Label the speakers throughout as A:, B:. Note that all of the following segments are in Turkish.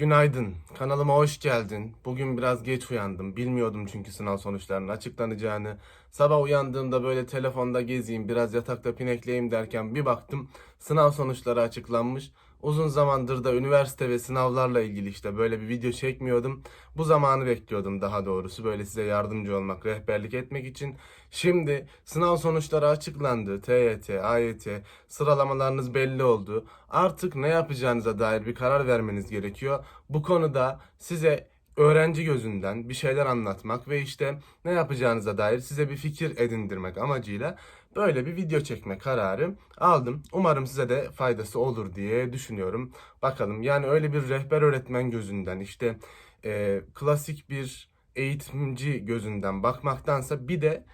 A: Günaydın. Kanalıma hoş geldin. Bugün biraz geç uyandım. Bilmiyordum çünkü sınav sonuçlarının açıklanacağını. Sabah uyandığımda böyle telefonda gezeyim, biraz yatakta pinekleyeyim derken bir baktım sınav sonuçları açıklanmış. Uzun zamandır da üniversite ve sınavlarla ilgili işte böyle bir video çekmiyordum. Bu zamanı bekliyordum daha doğrusu böyle size yardımcı olmak, rehberlik etmek için. Şimdi sınav sonuçları açıklandı. TYT, AYT sıralamalarınız belli oldu. Artık ne yapacağınıza dair bir karar vermeniz gerekiyor. Bu konuda size öğrenci gözünden bir şeyler anlatmak ve işte ne yapacağınıza dair size bir fikir edindirmek amacıyla böyle bir video çekme kararı aldım. Umarım size de faydası olur diye düşünüyorum. Bakalım yani öyle bir rehber öğretmen gözünden işte e, klasik bir eğitimci gözünden bakmaktansa bir de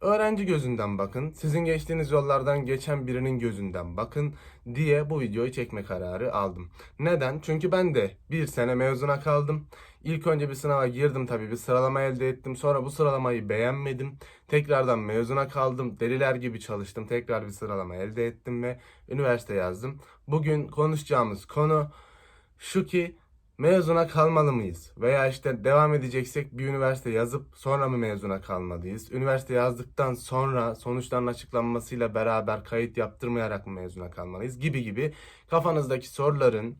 A: öğrenci gözünden bakın. Sizin geçtiğiniz yollardan geçen birinin gözünden bakın diye bu videoyu çekme kararı aldım. Neden? Çünkü ben de bir sene mezuna kaldım. İlk önce bir sınava girdim tabii bir sıralama elde ettim. Sonra bu sıralamayı beğenmedim. Tekrardan mezuna kaldım. Deliler gibi çalıştım. Tekrar bir sıralama elde ettim ve üniversite yazdım. Bugün konuşacağımız konu şu ki mezuna kalmalı mıyız? Veya işte devam edeceksek bir üniversite yazıp sonra mı mezuna kalmalıyız? Üniversite yazdıktan sonra sonuçların açıklanmasıyla beraber kayıt yaptırmayarak mı mezuna kalmalıyız? Gibi gibi kafanızdaki soruların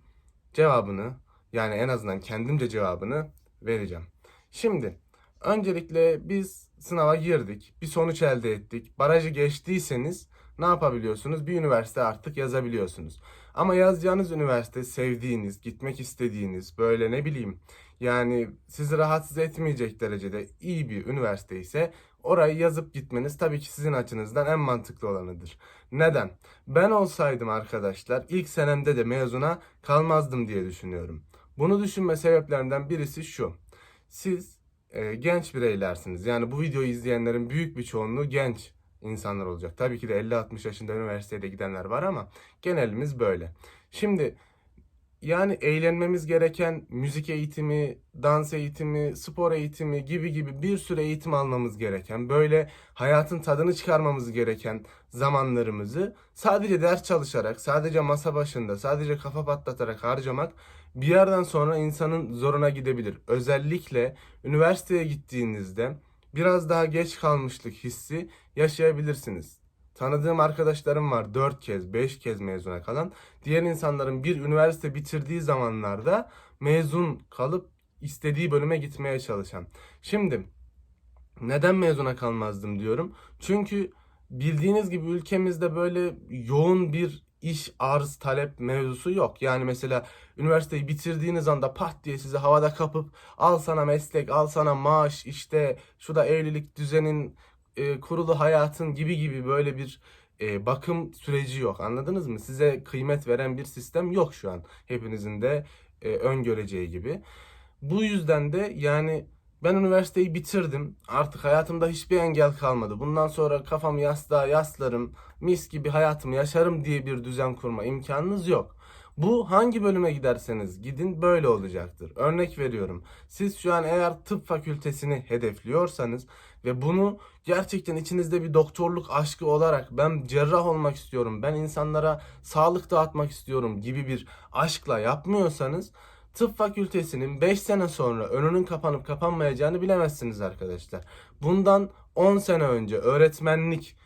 A: cevabını yani en azından kendimce cevabını vereceğim. Şimdi öncelikle biz sınava girdik, bir sonuç elde ettik. Barajı geçtiyseniz ne yapabiliyorsunuz? Bir üniversite artık yazabiliyorsunuz. Ama yazacağınız üniversite sevdiğiniz, gitmek istediğiniz, böyle ne bileyim yani sizi rahatsız etmeyecek derecede iyi bir üniversite ise orayı yazıp gitmeniz tabii ki sizin açınızdan en mantıklı olanıdır. Neden? Ben olsaydım arkadaşlar ilk senemde de mezuna kalmazdım diye düşünüyorum. Bunu düşünme sebeplerinden birisi şu. Siz e, genç bireylersiniz. Yani bu videoyu izleyenlerin büyük bir çoğunluğu genç insanlar olacak. Tabii ki de 50-60 yaşında üniversiteye de gidenler var ama genelimiz böyle. Şimdi yani eğlenmemiz gereken müzik eğitimi, dans eğitimi, spor eğitimi gibi gibi bir sürü eğitim almamız gereken, böyle hayatın tadını çıkarmamız gereken zamanlarımızı sadece ders çalışarak, sadece masa başında, sadece kafa patlatarak harcamak bir yerden sonra insanın zoruna gidebilir. Özellikle üniversiteye gittiğinizde biraz daha geç kalmışlık hissi yaşayabilirsiniz. Tanıdığım arkadaşlarım var 4 kez 5 kez mezuna kalan. Diğer insanların bir üniversite bitirdiği zamanlarda mezun kalıp istediği bölüme gitmeye çalışan. Şimdi neden mezuna kalmazdım diyorum. Çünkü bildiğiniz gibi ülkemizde böyle yoğun bir iş arz talep mevzusu yok. Yani mesela üniversiteyi bitirdiğiniz anda pat diye sizi havada kapıp al sana meslek, al sana maaş, işte şu da evlilik düzenin e, kurulu hayatın gibi gibi böyle bir e, bakım süreci yok. Anladınız mı? Size kıymet veren bir sistem yok şu an. Hepinizin de e, öngöreceği gibi. Bu yüzden de yani ben üniversiteyi bitirdim. Artık hayatımda hiçbir engel kalmadı. Bundan sonra kafamı yastığa yaslarım, mis gibi hayatımı yaşarım diye bir düzen kurma imkanınız yok. Bu hangi bölüme giderseniz gidin böyle olacaktır. Örnek veriyorum. Siz şu an eğer tıp fakültesini hedefliyorsanız ve bunu gerçekten içinizde bir doktorluk aşkı olarak ben cerrah olmak istiyorum, ben insanlara sağlık dağıtmak istiyorum gibi bir aşkla yapmıyorsanız tıp fakültesinin 5 sene sonra önünün kapanıp kapanmayacağını bilemezsiniz arkadaşlar. Bundan 10 sene önce öğretmenlik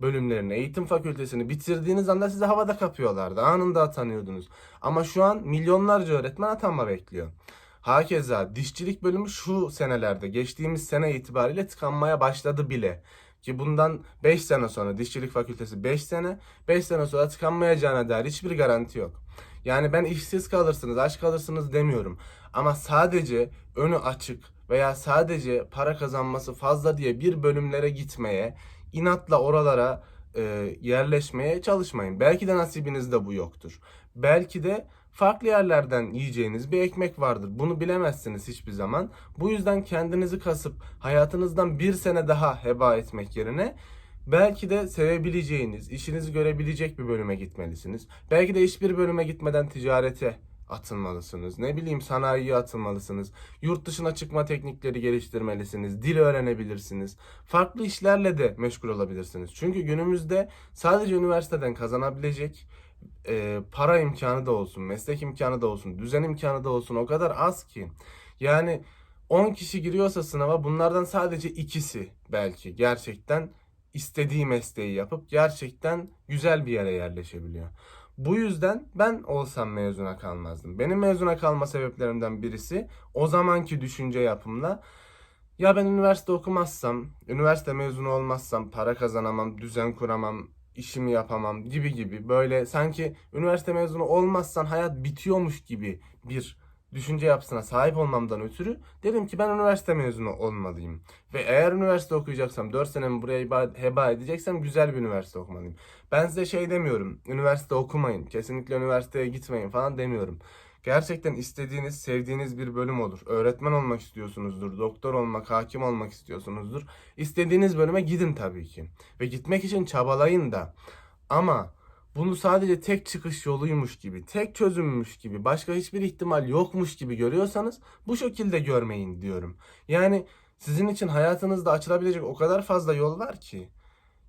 A: bölümlerini, eğitim fakültesini bitirdiğiniz anda sizi havada kapıyorlardı. Anında atanıyordunuz. Ama şu an milyonlarca öğretmen atanma bekliyor. Hakeza dişçilik bölümü şu senelerde, geçtiğimiz sene itibariyle tıkanmaya başladı bile. Ki bundan 5 sene sonra dişçilik fakültesi 5 sene, 5 sene sonra tıkanmayacağına dair hiçbir garanti yok. Yani ben işsiz kalırsınız, aç kalırsınız demiyorum. Ama sadece önü açık veya sadece para kazanması fazla diye bir bölümlere gitmeye, inatla oralara e, yerleşmeye çalışmayın. Belki de nasibinizde bu yoktur. Belki de farklı yerlerden yiyeceğiniz bir ekmek vardır. Bunu bilemezsiniz hiçbir zaman. Bu yüzden kendinizi kasıp hayatınızdan bir sene daha heba etmek yerine belki de sevebileceğiniz, işinizi görebilecek bir bölüme gitmelisiniz. Belki de hiçbir bölüme gitmeden ticarete atılmalısınız. Ne bileyim sanayiye atılmalısınız. Yurt dışına çıkma teknikleri geliştirmelisiniz. Dil öğrenebilirsiniz. Farklı işlerle de meşgul olabilirsiniz. Çünkü günümüzde sadece üniversiteden kazanabilecek e, para imkanı da olsun, meslek imkanı da olsun, düzen imkanı da olsun o kadar az ki. Yani 10 kişi giriyorsa sınava bunlardan sadece ikisi belki gerçekten istediği mesleği yapıp gerçekten güzel bir yere yerleşebiliyor. Bu yüzden ben olsam mezuna kalmazdım. Benim mezuna kalma sebeplerimden birisi o zamanki düşünce yapımla ya ben üniversite okumazsam, üniversite mezunu olmazsam para kazanamam, düzen kuramam, işimi yapamam gibi gibi böyle sanki üniversite mezunu olmazsan hayat bitiyormuş gibi bir düşünce yapısına sahip olmamdan ötürü dedim ki ben üniversite mezunu olmalıyım. Ve eğer üniversite okuyacaksam 4 senemi buraya heba- edeceksem güzel bir üniversite okumalıyım. Ben size şey demiyorum. Üniversite okumayın. Kesinlikle üniversiteye gitmeyin falan demiyorum. Gerçekten istediğiniz, sevdiğiniz bir bölüm olur. Öğretmen olmak istiyorsunuzdur, doktor olmak, hakim olmak istiyorsunuzdur. İstediğiniz bölüme gidin tabii ki. Ve gitmek için çabalayın da. Ama bunu sadece tek çıkış yoluymuş gibi, tek çözümmüş gibi, başka hiçbir ihtimal yokmuş gibi görüyorsanız bu şekilde görmeyin diyorum. Yani sizin için hayatınızda açılabilecek o kadar fazla yol var ki.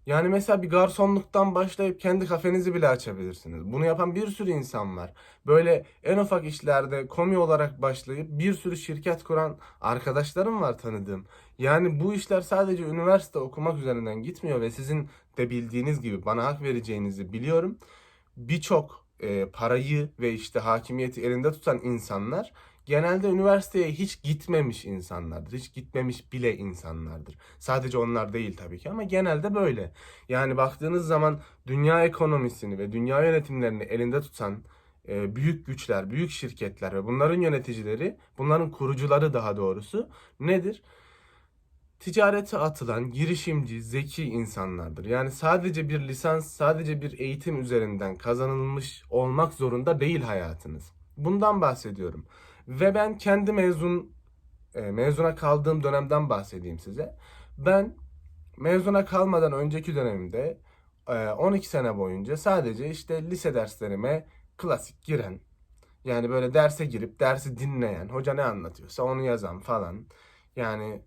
A: Yani mesela bir garsonluktan başlayıp kendi kafenizi bile açabilirsiniz. Bunu yapan bir sürü insan var. Böyle en ufak işlerde komi olarak başlayıp bir sürü şirket kuran arkadaşlarım var tanıdığım. Yani bu işler sadece üniversite okumak üzerinden gitmiyor ve sizin de bildiğiniz gibi bana hak vereceğinizi biliyorum. Birçok e, parayı ve işte hakimiyeti elinde tutan insanlar genelde üniversiteye hiç gitmemiş insanlardır. Hiç gitmemiş bile insanlardır. Sadece onlar değil tabii ki ama genelde böyle. Yani baktığınız zaman dünya ekonomisini ve dünya yönetimlerini elinde tutan e, büyük güçler, büyük şirketler ve bunların yöneticileri, bunların kurucuları daha doğrusu nedir? Ticarete atılan girişimci, zeki insanlardır. Yani sadece bir lisans, sadece bir eğitim üzerinden kazanılmış olmak zorunda değil hayatınız. Bundan bahsediyorum. Ve ben kendi mezun e, mezuna kaldığım dönemden bahsedeyim size. Ben mezuna kalmadan önceki dönemimde e, 12 sene boyunca sadece işte lise derslerime klasik giren, yani böyle derse girip dersi dinleyen, hoca ne anlatıyorsa onu yazan falan. Yani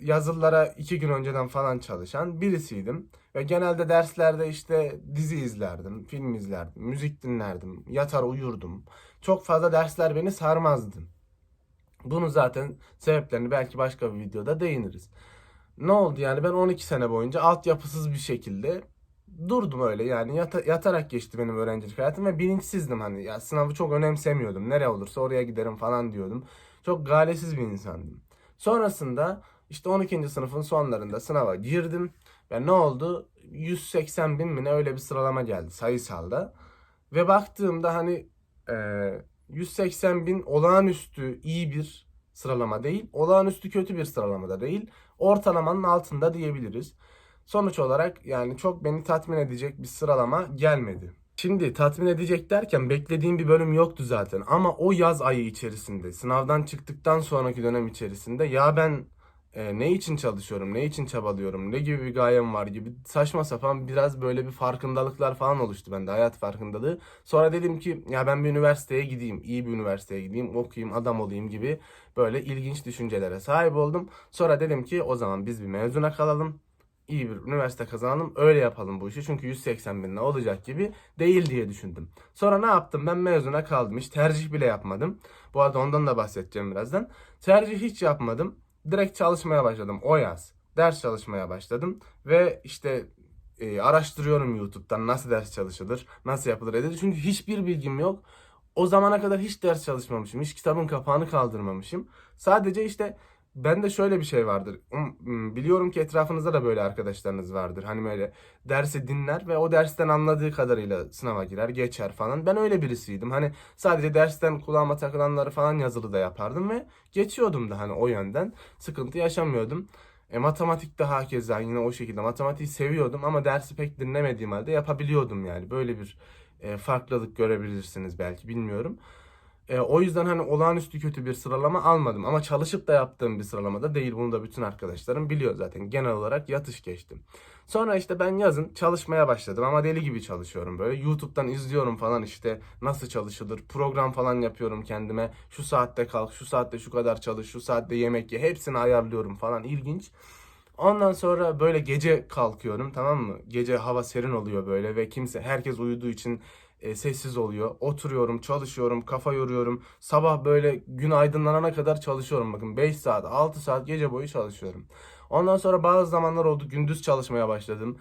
A: yazılılara iki gün önceden falan çalışan birisiydim. Ve genelde derslerde işte dizi izlerdim, film izlerdim, müzik dinlerdim, yatar uyurdum. Çok fazla dersler beni sarmazdı. Bunu zaten sebeplerini belki başka bir videoda değiniriz. Ne oldu yani ben 12 sene boyunca altyapısız bir şekilde durdum öyle yani yata- yatarak geçti benim öğrencilik hayatım ve bilinçsizdim hani ya sınavı çok önemsemiyordum. Nereye olursa oraya giderim falan diyordum. Çok galesiz bir insandım. Sonrasında işte 12. sınıfın sonlarında sınava girdim ve ne oldu? 180 bin mi ne öyle bir sıralama geldi sayısalda. Ve baktığımda hani e, 180 bin olağanüstü iyi bir sıralama değil, olağanüstü kötü bir sıralama da değil, ortalamanın altında diyebiliriz. Sonuç olarak yani çok beni tatmin edecek bir sıralama gelmedi. Şimdi tatmin edecek derken beklediğim bir bölüm yoktu zaten ama o yaz ayı içerisinde sınavdan çıktıktan sonraki dönem içerisinde ya ben e, ne için çalışıyorum, ne için çabalıyorum, ne gibi bir gayem var gibi saçma sapan biraz böyle bir farkındalıklar falan oluştu bende hayat farkındalığı. Sonra dedim ki ya ben bir üniversiteye gideyim, iyi bir üniversiteye gideyim, okuyayım, adam olayım gibi böyle ilginç düşüncelere sahip oldum. Sonra dedim ki o zaman biz bir mezuna kalalım iyi bir üniversite kazanalım öyle yapalım bu işi. Çünkü 180 binle olacak gibi değil diye düşündüm. Sonra ne yaptım ben mezuna kaldım hiç tercih bile yapmadım. Bu arada ondan da bahsedeceğim birazdan. Tercih hiç yapmadım. Direkt çalışmaya başladım o yaz. Ders çalışmaya başladım ve işte e, araştırıyorum YouTube'dan nasıl ders çalışılır, nasıl yapılır edilir. Çünkü hiçbir bilgim yok. O zamana kadar hiç ders çalışmamışım. Hiç kitabın kapağını kaldırmamışım. Sadece işte bende şöyle bir şey vardır. Um, Biliyorum ki etrafınızda da böyle arkadaşlarınız vardır. Hani böyle dersi dinler ve o dersten anladığı kadarıyla sınava girer, geçer falan. Ben öyle birisiydim. Hani sadece dersten kulağıma takılanları falan yazılı da yapardım ve geçiyordum da hani o yönden. Sıkıntı yaşamıyordum. E, matematikte hakeza yine o şekilde. Matematiği seviyordum ama dersi pek dinlemediğim halde yapabiliyordum yani. Böyle bir e, farklılık görebilirsiniz belki bilmiyorum. E, o yüzden hani olağanüstü kötü bir sıralama almadım. Ama çalışıp da yaptığım bir sıralamada değil. Bunu da bütün arkadaşlarım biliyor zaten. Genel olarak yatış geçtim. Sonra işte ben yazın çalışmaya başladım ama deli gibi çalışıyorum böyle. YouTube'dan izliyorum falan işte nasıl çalışılır. Program falan yapıyorum kendime. Şu saatte kalk, şu saatte şu kadar çalış, şu saatte yemek ye. Hepsini ayarlıyorum falan. İlginç. Ondan sonra böyle gece kalkıyorum tamam mı? Gece hava serin oluyor böyle ve kimse herkes uyuduğu için e, sessiz oluyor. Oturuyorum, çalışıyorum, kafa yoruyorum. Sabah böyle gün aydınlanana kadar çalışıyorum. Bakın 5 saat, 6 saat gece boyu çalışıyorum. Ondan sonra bazı zamanlar oldu gündüz çalışmaya başladım.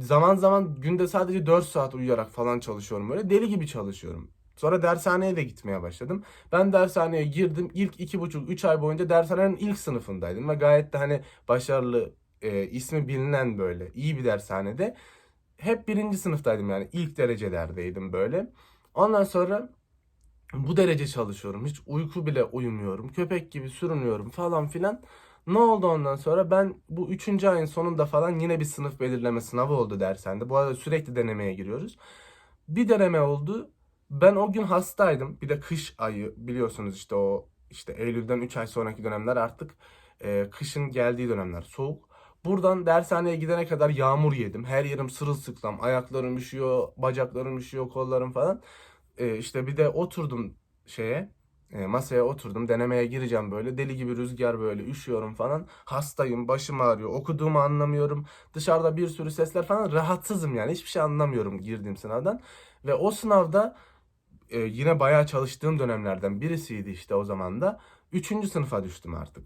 A: Zaman zaman günde sadece 4 saat uyuyarak falan çalışıyorum. Böyle deli gibi çalışıyorum. Sonra dershaneye de gitmeye başladım. Ben dershaneye girdim. İlk iki buçuk, üç ay boyunca dershanenin ilk sınıfındaydım. Ve gayet de hani başarılı, e, ismi bilinen böyle iyi bir dershanede. Hep birinci sınıftaydım yani ilk derecelerdeydim böyle. Ondan sonra bu derece çalışıyorum. Hiç uyku bile uyumuyorum. Köpek gibi sürünüyorum falan filan. Ne oldu ondan sonra? Ben bu üçüncü ayın sonunda falan yine bir sınıf belirleme sınavı oldu dershanede. Bu arada sürekli denemeye giriyoruz. Bir deneme oldu. Ben o gün hastaydım. Bir de kış ayı biliyorsunuz işte o işte Eylül'den 3 ay sonraki dönemler artık e, kışın geldiği dönemler soğuk. Buradan dershaneye gidene kadar yağmur yedim. Her yerim sırılsıklam. Ayaklarım üşüyor, bacaklarım üşüyor, kollarım falan. E, işte bir de oturdum şeye e, masaya oturdum. Denemeye gireceğim böyle. Deli gibi rüzgar böyle. Üşüyorum falan. Hastayım. Başım ağrıyor. Okuduğumu anlamıyorum. Dışarıda bir sürü sesler falan. Rahatsızım yani. Hiçbir şey anlamıyorum girdiğim sınavdan. Ve o sınavda e, yine bayağı çalıştığım dönemlerden birisiydi işte o zaman da. Üçüncü sınıfa düştüm artık.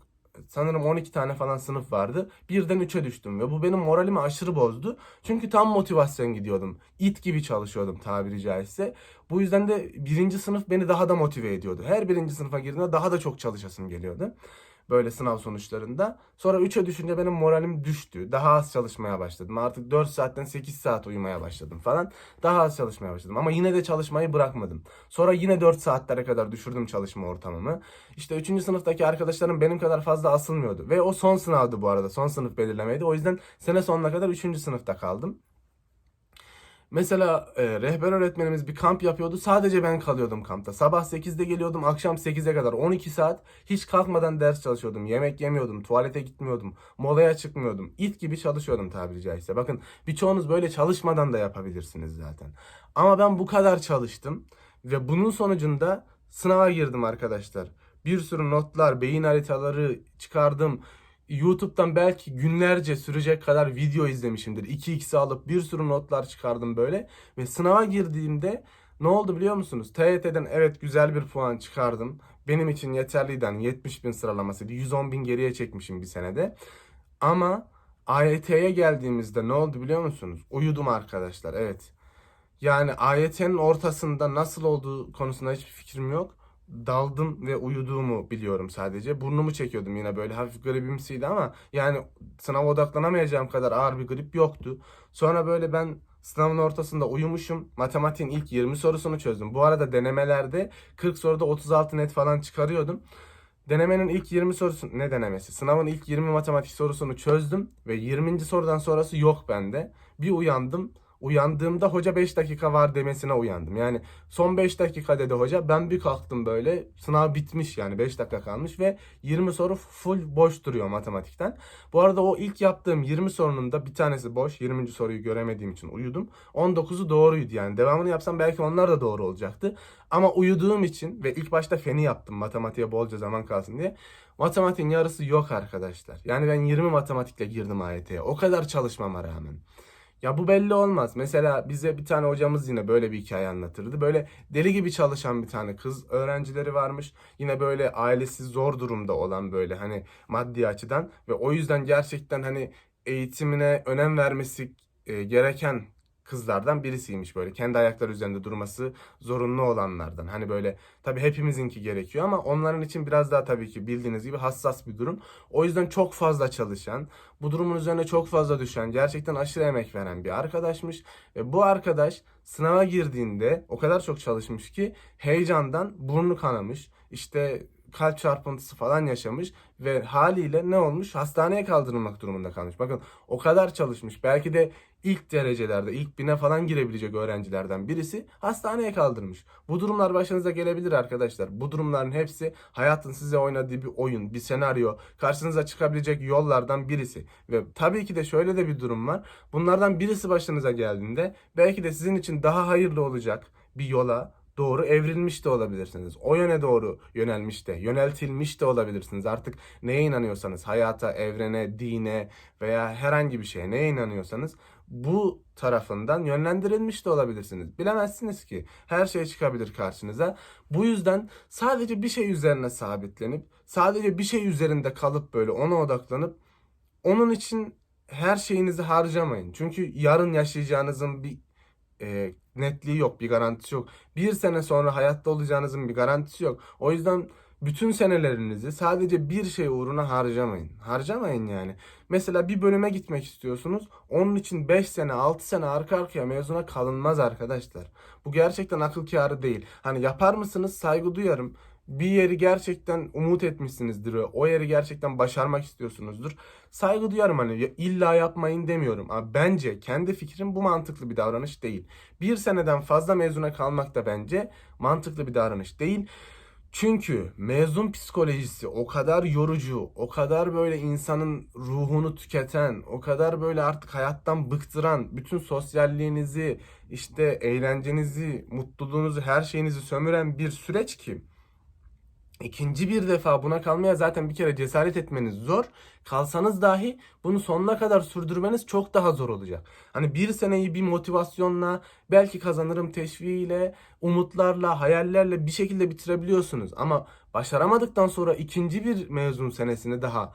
A: Sanırım 12 tane falan sınıf vardı. Birden 3'e düştüm ve bu benim moralimi aşırı bozdu. Çünkü tam motivasyon gidiyordum. İt gibi çalışıyordum tabiri caizse. Bu yüzden de birinci sınıf beni daha da motive ediyordu. Her birinci sınıfa girdiğimde daha da çok çalışasım geliyordu. Böyle sınav sonuçlarında. Sonra 3'e düşünce benim moralim düştü. Daha az çalışmaya başladım. Artık 4 saatten 8 saat uyumaya başladım falan. Daha az çalışmaya başladım. Ama yine de çalışmayı bırakmadım. Sonra yine 4 saatlere kadar düşürdüm çalışma ortamımı. İşte 3. sınıftaki arkadaşlarım benim kadar fazla asılmıyordu. Ve o son sınavdı bu arada. Son sınıf belirlemeydi. O yüzden sene sonuna kadar 3. sınıfta kaldım. Mesela e, rehber öğretmenimiz bir kamp yapıyordu. Sadece ben kalıyordum kampta. Sabah 8'de geliyordum, akşam 8'e kadar 12 saat hiç kalkmadan ders çalışıyordum. Yemek yemiyordum, tuvalete gitmiyordum, molaya çıkmıyordum. İt gibi çalışıyordum tabiri caizse. Bakın birçoğunuz böyle çalışmadan da yapabilirsiniz zaten. Ama ben bu kadar çalıştım ve bunun sonucunda sınava girdim arkadaşlar. Bir sürü notlar, beyin haritaları çıkardım. YouTube'dan belki günlerce sürecek kadar video izlemişimdir. 2x'i alıp bir sürü notlar çıkardım böyle. Ve sınava girdiğimde ne oldu biliyor musunuz? TYT'den evet güzel bir puan çıkardım. Benim için yeterliydi. Hani 70 bin sıralamasıydı. 110 bin geriye çekmişim bir senede. Ama AYT'ye geldiğimizde ne oldu biliyor musunuz? Uyudum arkadaşlar evet. Yani AYT'nin ortasında nasıl olduğu konusunda hiçbir fikrim yok daldım ve uyuduğumu biliyorum sadece. Burnumu çekiyordum yine böyle hafif gribimsiydi ama yani sınava odaklanamayacağım kadar ağır bir grip yoktu. Sonra böyle ben sınavın ortasında uyumuşum. Matematiğin ilk 20 sorusunu çözdüm. Bu arada denemelerde 40 soruda 36 net falan çıkarıyordum. Denemenin ilk 20 sorusu ne denemesi? Sınavın ilk 20 matematik sorusunu çözdüm ve 20. sorudan sonrası yok bende. Bir uyandım. Uyandığımda hoca 5 dakika var demesine uyandım. Yani son 5 dakika dedi hoca. Ben bir kalktım böyle. Sınav bitmiş yani 5 dakika kalmış ve 20 soru full boş duruyor matematikten. Bu arada o ilk yaptığım 20 sorunun da bir tanesi boş. 20. soruyu göremediğim için uyudum. 19'u doğruydu yani. Devamını yapsam belki onlar da doğru olacaktı. Ama uyuduğum için ve ilk başta feni yaptım matematiğe bolca zaman kalsın diye. Matematiğin yarısı yok arkadaşlar. Yani ben 20 matematikle girdim AYT'ye. O kadar çalışmama rağmen. Ya bu belli olmaz. Mesela bize bir tane hocamız yine böyle bir hikaye anlatırdı. Böyle deli gibi çalışan bir tane kız öğrencileri varmış. Yine böyle ailesi zor durumda olan böyle hani maddi açıdan ve o yüzden gerçekten hani eğitimine önem vermesi e, gereken kızlardan birisiymiş böyle. Kendi ayakları üzerinde durması zorunlu olanlardan. Hani böyle tabii hepimizinki gerekiyor ama onların için biraz daha tabii ki bildiğiniz gibi hassas bir durum. O yüzden çok fazla çalışan, bu durumun üzerine çok fazla düşen, gerçekten aşırı emek veren bir arkadaşmış. Ve bu arkadaş sınava girdiğinde o kadar çok çalışmış ki heyecandan burnu kanamış. İşte kalp çarpıntısı falan yaşamış ve haliyle ne olmuş? Hastaneye kaldırılmak durumunda kalmış. Bakın o kadar çalışmış. Belki de ilk derecelerde, ilk bine falan girebilecek öğrencilerden birisi hastaneye kaldırmış. Bu durumlar başınıza gelebilir arkadaşlar. Bu durumların hepsi hayatın size oynadığı bir oyun, bir senaryo, karşınıza çıkabilecek yollardan birisi. Ve tabii ki de şöyle de bir durum var. Bunlardan birisi başınıza geldiğinde belki de sizin için daha hayırlı olacak bir yola doğru evrilmiş de olabilirsiniz. O yöne doğru yönelmiş de, yöneltilmiş de olabilirsiniz. Artık neye inanıyorsanız, hayata, evrene, dine veya herhangi bir şeye neye inanıyorsanız bu tarafından yönlendirilmiş de olabilirsiniz. Bilemezsiniz ki. Her şey çıkabilir karşınıza. Bu yüzden sadece bir şey üzerine sabitlenip, sadece bir şey üzerinde kalıp böyle ona odaklanıp onun için her şeyinizi harcamayın. Çünkü yarın yaşayacağınızın bir e, netliği yok, bir garantisi yok. Bir sene sonra hayatta olacağınızın bir garantisi yok. O yüzden bütün senelerinizi sadece bir şey uğruna harcamayın. Harcamayın yani. Mesela bir bölüme gitmek istiyorsunuz. Onun için 5 sene, 6 sene arka arkaya mezuna kalınmaz arkadaşlar. Bu gerçekten akıl kârı değil. Hani yapar mısınız? Saygı duyarım. Bir yeri gerçekten umut etmişsinizdir. O yeri gerçekten başarmak istiyorsunuzdur. Saygı duyarım hani illa yapmayın demiyorum. Ama bence kendi fikrim bu mantıklı bir davranış değil. Bir seneden fazla mezuna kalmak da bence mantıklı bir davranış değil. Çünkü mezun psikolojisi o kadar yorucu, o kadar böyle insanın ruhunu tüketen, o kadar böyle artık hayattan bıktıran, bütün sosyalliğinizi, işte eğlencenizi, mutluluğunuzu, her şeyinizi sömüren bir süreç ki İkinci bir defa buna kalmaya zaten bir kere cesaret etmeniz zor. Kalsanız dahi bunu sonuna kadar sürdürmeniz çok daha zor olacak. Hani bir seneyi bir motivasyonla, belki kazanırım teşviğiyle, umutlarla, hayallerle bir şekilde bitirebiliyorsunuz. Ama başaramadıktan sonra ikinci bir mezun senesini daha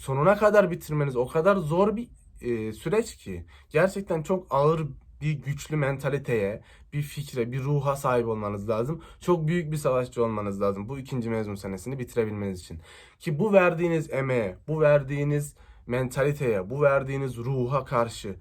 A: sonuna kadar bitirmeniz o kadar zor bir e, süreç ki. Gerçekten çok ağır bir güçlü mentaliteye, bir fikre, bir ruha sahip olmanız lazım. Çok büyük bir savaşçı olmanız lazım bu ikinci mezun senesini bitirebilmeniz için. Ki bu verdiğiniz emeğe, bu verdiğiniz mentaliteye, bu verdiğiniz ruha karşı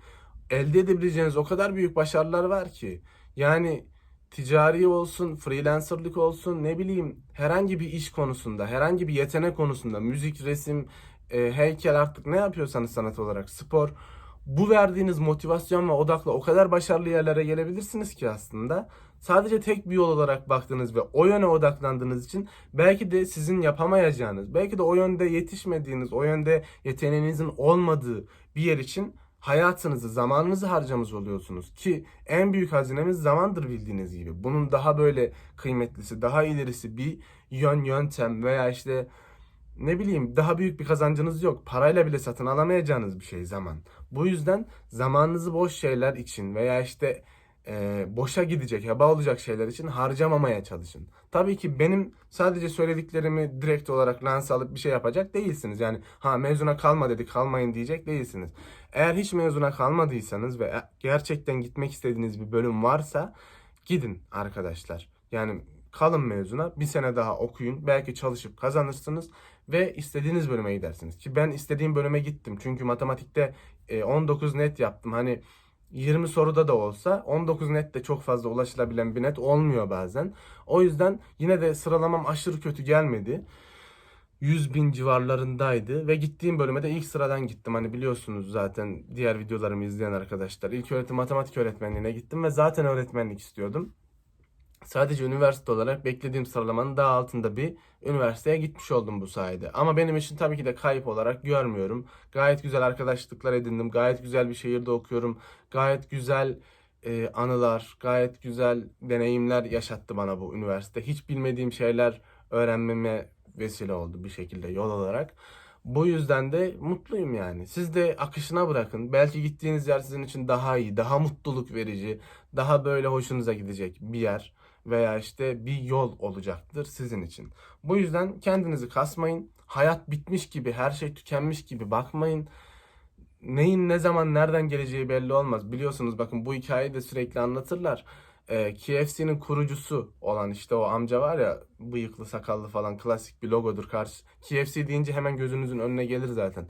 A: elde edebileceğiniz o kadar büyük başarılar var ki. Yani ticari olsun, freelancerlık olsun, ne bileyim herhangi bir iş konusunda, herhangi bir yetenek konusunda, müzik, resim, e, heykel artık ne yapıyorsanız sanat olarak, spor bu verdiğiniz motivasyon ve odakla o kadar başarılı yerlere gelebilirsiniz ki aslında. Sadece tek bir yol olarak baktığınız ve o yöne odaklandığınız için belki de sizin yapamayacağınız, belki de o yönde yetişmediğiniz, o yönde yeteneğinizin olmadığı bir yer için hayatınızı, zamanınızı harcamış oluyorsunuz. Ki en büyük hazinemiz zamandır bildiğiniz gibi. Bunun daha böyle kıymetlisi, daha ilerisi bir yön, yöntem veya işte ne bileyim daha büyük bir kazancınız yok. Parayla bile satın alamayacağınız bir şey zaman. Bu yüzden zamanınızı boş şeyler için veya işte e, boşa gidecek, heba olacak şeyler için harcamamaya çalışın. Tabii ki benim sadece söylediklerimi direkt olarak lanse alıp bir şey yapacak değilsiniz. Yani ha mezuna kalma dedi kalmayın diyecek değilsiniz. Eğer hiç mezuna kalmadıysanız ve e, gerçekten gitmek istediğiniz bir bölüm varsa gidin arkadaşlar. Yani kalın mezuna bir sene daha okuyun. Belki çalışıp kazanırsınız ve istediğiniz bölüme gidersiniz. Ki ben istediğim bölüme gittim. Çünkü matematikte e, 19 net yaptım. Hani 20 soruda da olsa 19 net de çok fazla ulaşılabilen bir net olmuyor bazen. O yüzden yine de sıralamam aşırı kötü gelmedi. 100 bin civarlarındaydı ve gittiğim bölüme de ilk sıradan gittim. Hani biliyorsunuz zaten diğer videolarımı izleyen arkadaşlar. İlk öğretim matematik öğretmenliğine gittim ve zaten öğretmenlik istiyordum. Sadece üniversite olarak beklediğim sıralamanın daha altında bir üniversiteye gitmiş oldum bu sayede. Ama benim için tabii ki de kayıp olarak görmüyorum. Gayet güzel arkadaşlıklar edindim. Gayet güzel bir şehirde okuyorum. Gayet güzel e, anılar, gayet güzel deneyimler yaşattı bana bu üniversite. Hiç bilmediğim şeyler öğrenmeme vesile oldu bir şekilde yol olarak. Bu yüzden de mutluyum yani. Siz de akışına bırakın. Belki gittiğiniz yer sizin için daha iyi, daha mutluluk verici, daha böyle hoşunuza gidecek bir yer veya işte bir yol olacaktır sizin için. Bu yüzden kendinizi kasmayın. Hayat bitmiş gibi, her şey tükenmiş gibi bakmayın. Neyin ne zaman nereden geleceği belli olmaz. Biliyorsunuz bakın bu hikayeyi de sürekli anlatırlar. Ee, KFC'nin kurucusu olan işte o amca var ya bıyıklı sakallı falan klasik bir logodur karşı. KFC deyince hemen gözünüzün önüne gelir zaten.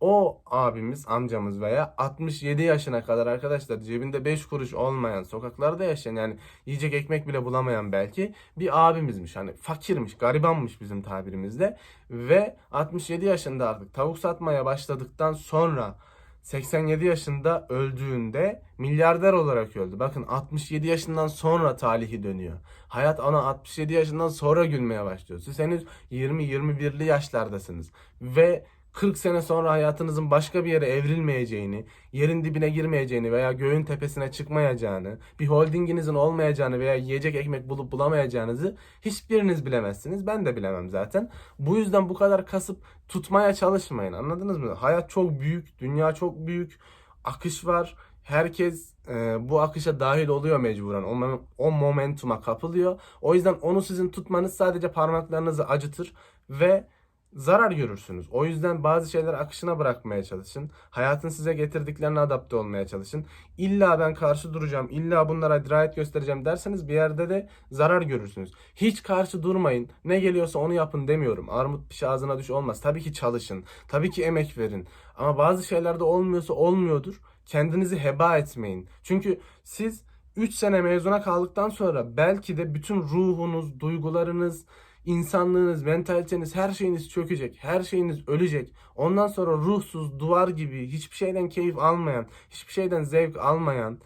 A: O abimiz, amcamız veya 67 yaşına kadar arkadaşlar cebinde 5 kuruş olmayan, sokaklarda yaşayan yani yiyecek ekmek bile bulamayan belki bir abimizmiş. Hani fakirmiş, garibanmış bizim tabirimizde ve 67 yaşında artık tavuk satmaya başladıktan sonra 87 yaşında öldüğünde milyarder olarak öldü. Bakın 67 yaşından sonra talihi dönüyor. Hayat ona 67 yaşından sonra gülmeye başlıyor. Siz henüz 20-21'li yaşlardasınız. Ve 40 sene sonra hayatınızın başka bir yere evrilmeyeceğini, yerin dibine girmeyeceğini veya göğün tepesine çıkmayacağını, bir holdinginizin olmayacağını veya yiyecek ekmek bulup bulamayacağınızı hiçbiriniz bilemezsiniz. Ben de bilemem zaten. Bu yüzden bu kadar kasıp tutmaya çalışmayın. Anladınız mı? Hayat çok büyük, dünya çok büyük, akış var. Herkes e, bu akışa dahil oluyor mecburen. O, o momentuma kapılıyor. O yüzden onu sizin tutmanız sadece parmaklarınızı acıtır ve zarar görürsünüz. O yüzden bazı şeyler akışına bırakmaya çalışın. Hayatın size getirdiklerine adapte olmaya çalışın. İlla ben karşı duracağım, illa bunlara dirayet göstereceğim derseniz bir yerde de zarar görürsünüz. Hiç karşı durmayın. Ne geliyorsa onu yapın demiyorum. Armut pişi ağzına düş olmaz. Tabii ki çalışın. Tabii ki emek verin. Ama bazı şeylerde olmuyorsa olmuyordur. Kendinizi heba etmeyin. Çünkü siz 3 sene mezuna kaldıktan sonra belki de bütün ruhunuz, duygularınız, insanlığınız, mentaliteniz, her şeyiniz çökecek. Her şeyiniz ölecek. Ondan sonra ruhsuz, duvar gibi, hiçbir şeyden keyif almayan, hiçbir şeyden zevk almayan,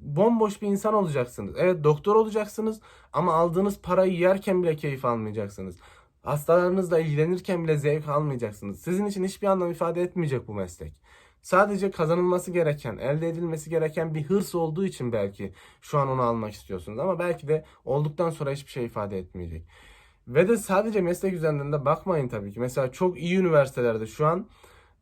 A: bomboş bir insan olacaksınız. Evet doktor olacaksınız ama aldığınız parayı yerken bile keyif almayacaksınız. Hastalarınızla ilgilenirken bile zevk almayacaksınız. Sizin için hiçbir anlam ifade etmeyecek bu meslek. Sadece kazanılması gereken, elde edilmesi gereken bir hırs olduğu için belki şu an onu almak istiyorsunuz. Ama belki de olduktan sonra hiçbir şey ifade etmeyecek. Ve de sadece meslek üzerinden de bakmayın tabii ki. Mesela çok iyi üniversitelerde şu an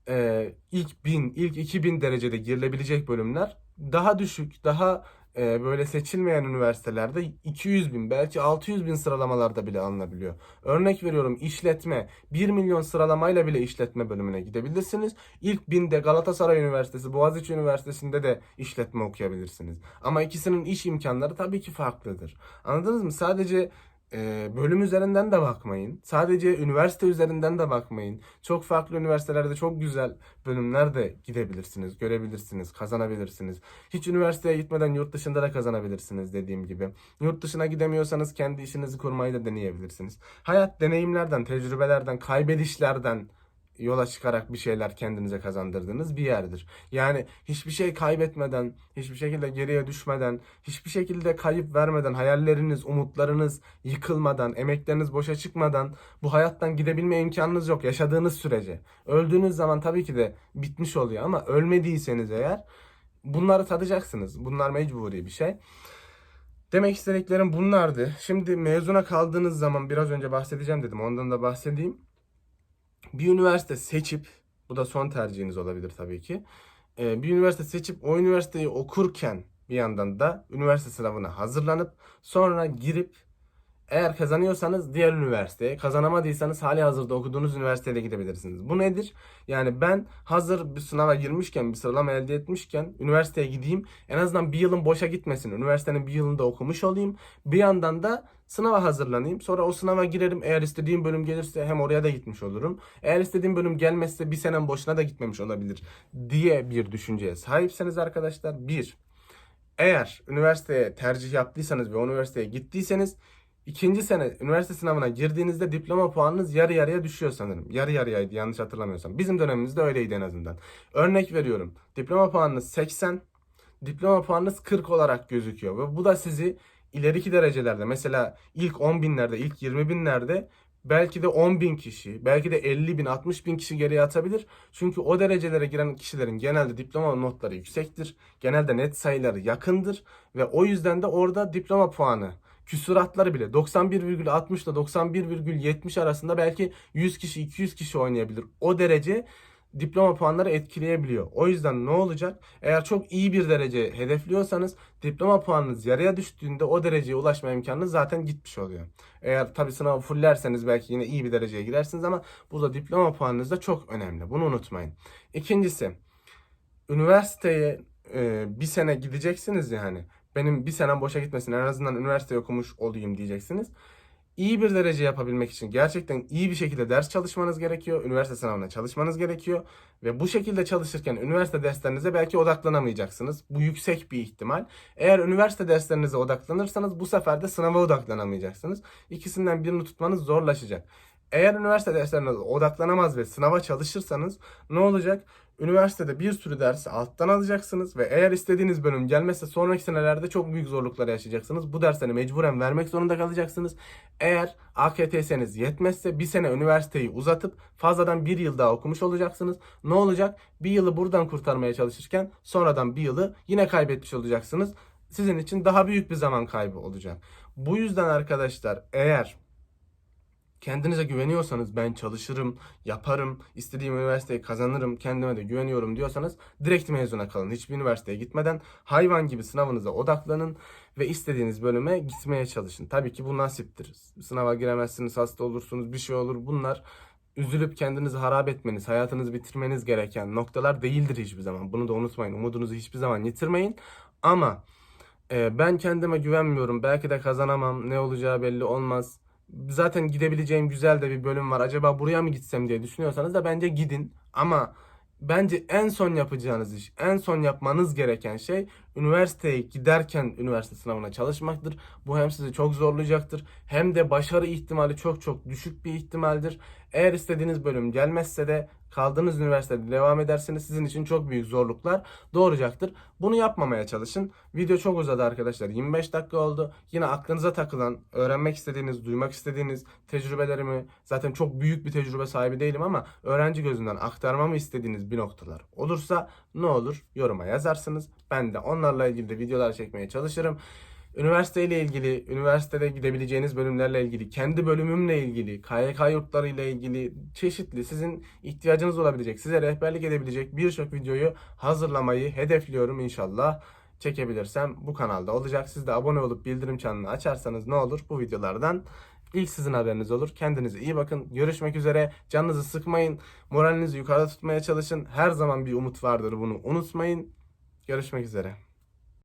A: e, ilk 1000, ilk 2000 derecede girilebilecek bölümler daha düşük, daha e, böyle seçilmeyen üniversitelerde 200 bin, belki 600 bin sıralamalarda bile alınabiliyor. Örnek veriyorum işletme, 1 milyon sıralamayla bile işletme bölümüne gidebilirsiniz. İlk binde Galatasaray Üniversitesi, Boğaziçi Üniversitesi'nde de işletme okuyabilirsiniz. Ama ikisinin iş imkanları tabii ki farklıdır. Anladınız mı? Sadece e, bölüm üzerinden de bakmayın. Sadece üniversite üzerinden de bakmayın. Çok farklı üniversitelerde çok güzel bölümler de gidebilirsiniz, görebilirsiniz, kazanabilirsiniz. Hiç üniversiteye gitmeden yurt dışında da kazanabilirsiniz dediğim gibi. Yurt dışına gidemiyorsanız kendi işinizi kurmayı da deneyebilirsiniz. Hayat deneyimlerden, tecrübelerden, kaybedişlerden yola çıkarak bir şeyler kendinize kazandırdığınız bir yerdir. Yani hiçbir şey kaybetmeden, hiçbir şekilde geriye düşmeden, hiçbir şekilde kayıp vermeden, hayalleriniz, umutlarınız yıkılmadan, emekleriniz boşa çıkmadan bu hayattan gidebilme imkanınız yok yaşadığınız sürece. Öldüğünüz zaman tabii ki de bitmiş oluyor ama ölmediyseniz eğer bunları tadacaksınız. Bunlar mecburi bir şey. Demek istediklerim bunlardı. Şimdi mezuna kaldığınız zaman biraz önce bahsedeceğim dedim. Ondan da bahsedeyim bir üniversite seçip bu da son tercihiniz olabilir tabii ki. Ee, bir üniversite seçip o üniversiteyi okurken bir yandan da üniversite sınavına hazırlanıp sonra girip eğer kazanıyorsanız diğer üniversiteye, kazanamadıysanız hali hazırda okuduğunuz üniversiteye de gidebilirsiniz. Bu nedir? Yani ben hazır bir sınava girmişken, bir sıralama elde etmişken üniversiteye gideyim. En azından bir yılım boşa gitmesin. Üniversitenin bir yılında okumuş olayım. Bir yandan da sınava hazırlanayım. Sonra o sınava girerim. Eğer istediğim bölüm gelirse hem oraya da gitmiş olurum. Eğer istediğim bölüm gelmezse bir senem boşuna da gitmemiş olabilir diye bir düşünceye sahipseniz arkadaşlar bir eğer üniversiteye tercih yaptıysanız ve o üniversiteye gittiyseniz ikinci sene üniversite sınavına girdiğinizde diploma puanınız yarı yarıya düşüyor sanırım. Yarı yarıyaydı yanlış hatırlamıyorsam. Bizim dönemimizde öyleydi en azından. Örnek veriyorum. Diploma puanınız 80, diploma puanınız 40 olarak gözüküyor. Ve bu da sizi ileriki derecelerde mesela ilk 10 binlerde, ilk 20 binlerde belki de 10 bin kişi, belki de 50 bin, 60 bin kişi geriye atabilir. Çünkü o derecelere giren kişilerin genelde diploma notları yüksektir. Genelde net sayıları yakındır. Ve o yüzden de orada diploma puanı küsuratları bile 91,60 ile 91,70 arasında belki 100 kişi 200 kişi oynayabilir. O derece diploma puanları etkileyebiliyor. O yüzden ne olacak? Eğer çok iyi bir derece hedefliyorsanız diploma puanınız yarıya düştüğünde o dereceye ulaşma imkanınız zaten gitmiş oluyor. Eğer tabii sınavı fullerseniz belki yine iyi bir dereceye girersiniz ama burada diploma puanınız da çok önemli. Bunu unutmayın. İkincisi üniversiteye e, bir sene gideceksiniz yani. Benim bir senem boşa gitmesin en azından üniversite okumuş olayım diyeceksiniz. İyi bir derece yapabilmek için gerçekten iyi bir şekilde ders çalışmanız gerekiyor. Üniversite sınavına çalışmanız gerekiyor. Ve bu şekilde çalışırken üniversite derslerinize belki odaklanamayacaksınız. Bu yüksek bir ihtimal. Eğer üniversite derslerinize odaklanırsanız bu sefer de sınava odaklanamayacaksınız. İkisinden birini tutmanız zorlaşacak. Eğer üniversite derslerine odaklanamaz ve sınava çalışırsanız ne olacak? Üniversitede bir sürü dersi alttan alacaksınız ve eğer istediğiniz bölüm gelmezse sonraki senelerde çok büyük zorluklar yaşayacaksınız. Bu dersleri mecburen vermek zorunda kalacaksınız. Eğer AKTS'niz yetmezse bir sene üniversiteyi uzatıp fazladan bir yıl daha okumuş olacaksınız. Ne olacak? Bir yılı buradan kurtarmaya çalışırken sonradan bir yılı yine kaybetmiş olacaksınız. Sizin için daha büyük bir zaman kaybı olacak. Bu yüzden arkadaşlar eğer kendinize güveniyorsanız ben çalışırım, yaparım, istediğim üniversiteyi kazanırım, kendime de güveniyorum diyorsanız direkt mezuna kalın. Hiçbir üniversiteye gitmeden hayvan gibi sınavınıza odaklanın ve istediğiniz bölüme gitmeye çalışın. Tabii ki bu nasiptir. Sınava giremezsiniz, hasta olursunuz, bir şey olur. Bunlar üzülüp kendinizi harap etmeniz, hayatınızı bitirmeniz gereken noktalar değildir hiçbir zaman. Bunu da unutmayın. Umudunuzu hiçbir zaman yitirmeyin. Ama e, ben kendime güvenmiyorum. Belki de kazanamam. Ne olacağı belli olmaz. Zaten gidebileceğim güzel de bir bölüm var. Acaba buraya mı gitsem diye düşünüyorsanız da bence gidin. Ama bence en son yapacağınız iş, en son yapmanız gereken şey üniversiteye giderken üniversite sınavına çalışmaktır. Bu hem sizi çok zorlayacaktır hem de başarı ihtimali çok çok düşük bir ihtimaldir. Eğer istediğiniz bölüm gelmezse de kaldığınız üniversitede devam ederseniz sizin için çok büyük zorluklar doğuracaktır. Bunu yapmamaya çalışın. Video çok uzadı arkadaşlar. 25 dakika oldu. Yine aklınıza takılan, öğrenmek istediğiniz, duymak istediğiniz tecrübelerimi zaten çok büyük bir tecrübe sahibi değilim ama öğrenci gözünden aktarmamı istediğiniz bir noktalar olursa ne olur yoruma yazarsınız. Ben de onlarla ilgili de videolar çekmeye çalışırım. Üniversite ile ilgili, üniversitede gidebileceğiniz bölümlerle ilgili, kendi bölümümle ilgili, KYK yurtları ile ilgili çeşitli sizin ihtiyacınız olabilecek, size rehberlik edebilecek birçok videoyu hazırlamayı hedefliyorum inşallah. Çekebilirsem bu kanalda olacak. Siz de abone olup bildirim çanını açarsanız ne olur bu videolardan ilk sizin haberiniz olur. Kendinize iyi bakın. Görüşmek üzere. Canınızı sıkmayın. Moralinizi yukarıda tutmaya çalışın. Her zaman bir umut vardır bunu unutmayın. Görüşmek üzere.